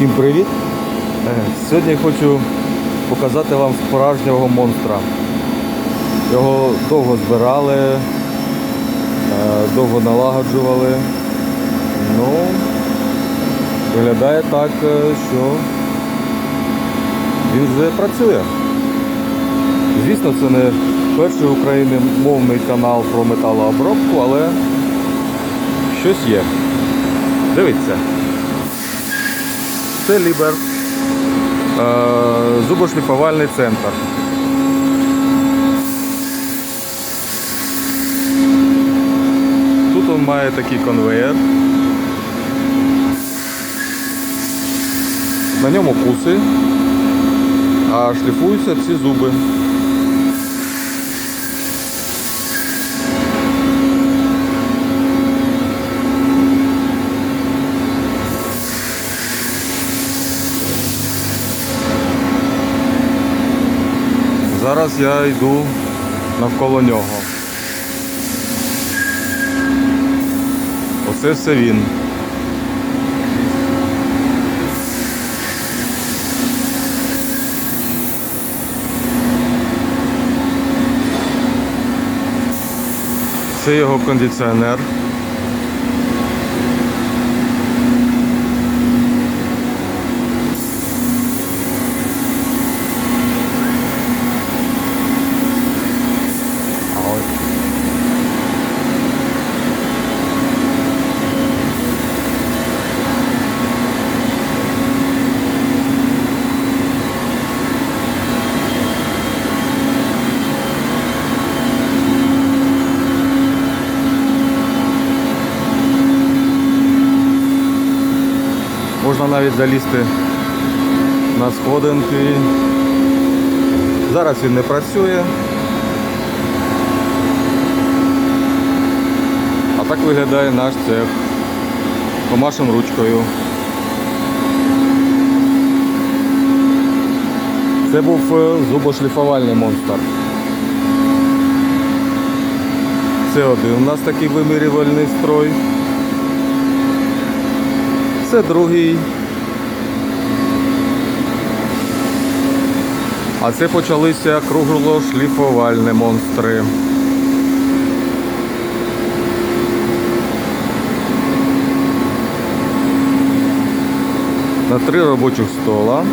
Всім привіт! Е, Сьогодні хочу показати вам справжнього монстра. Його довго збирали, е, довго налагоджували. Ну, виглядає так, е, що він вже працює. Звісно, це не перший україномовний канал про металообробку, але щось є. Дивіться. Це Лібер, зубошліфовальний зубошліфувальний центр. Тут він має такий конвеєр. На ньому куси, а шліфуються ці зуби. Зараз я йду навколо нього. Оце все він. Це його кондиціонер. Можна навіть залізти на сходинки. Зараз він не працює. А так виглядає наш цех. Помашем ручкою. Це був е, зубошліфувальний монстр. Це один у нас такий вимірювальний строй. Це другий. А це почалися круглошліфувальні монстри. На три робочих стола.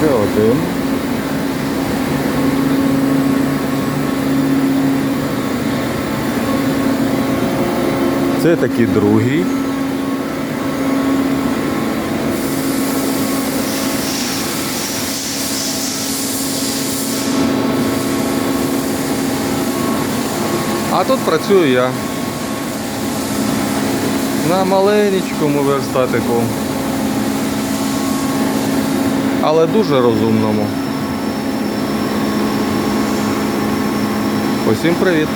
Це один. Це такий другий. А тут працюю я на маленькому верстатику, але дуже розумному. Усім привіт!